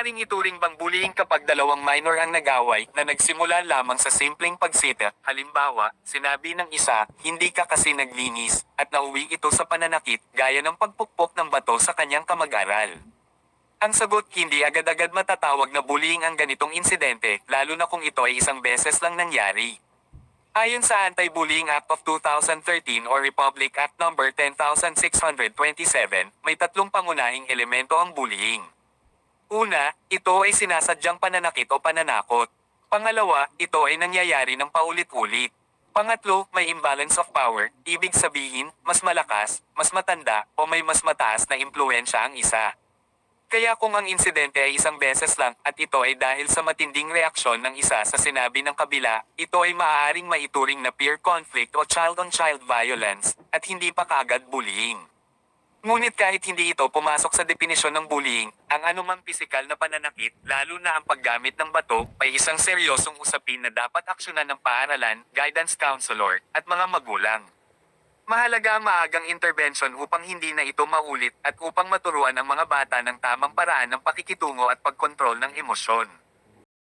Maaring ituring bang bullying kapag dalawang minor ang nagaway na nagsimula lamang sa simpleng pagsita. Halimbawa, sinabi ng isa, hindi ka kasi naglinis, at nauwi ito sa pananakit gaya ng pagpukpok ng bato sa kanyang kamag-aral. Ang sagot hindi agad-agad matatawag na bullying ang ganitong insidente, lalo na kung ito ay isang beses lang nangyari. Ayon sa Anti-Bullying Act of 2013 or Republic Act No. 10627, may tatlong pangunahing elemento ang bullying. Una, ito ay sinasadyang pananakit o pananakot. Pangalawa, ito ay nangyayari ng paulit-ulit. Pangatlo, may imbalance of power, ibig sabihin, mas malakas, mas matanda, o may mas mataas na impluensya ang isa. Kaya kung ang insidente ay isang beses lang at ito ay dahil sa matinding reaksyon ng isa sa sinabi ng kabila, ito ay maaaring maituring na peer conflict o child-on-child violence at hindi pa kagad bullying. Ngunit kahit hindi ito pumasok sa definisyon ng bullying, ang anumang pisikal na pananakit, lalo na ang paggamit ng bato, ay isang seryosong usapin na dapat aksyonan ng paaralan, guidance counselor, at mga magulang. Mahalaga ang maagang intervention upang hindi na ito maulit at upang maturuan ang mga bata ng tamang paraan ng pakikitungo at pagkontrol ng emosyon.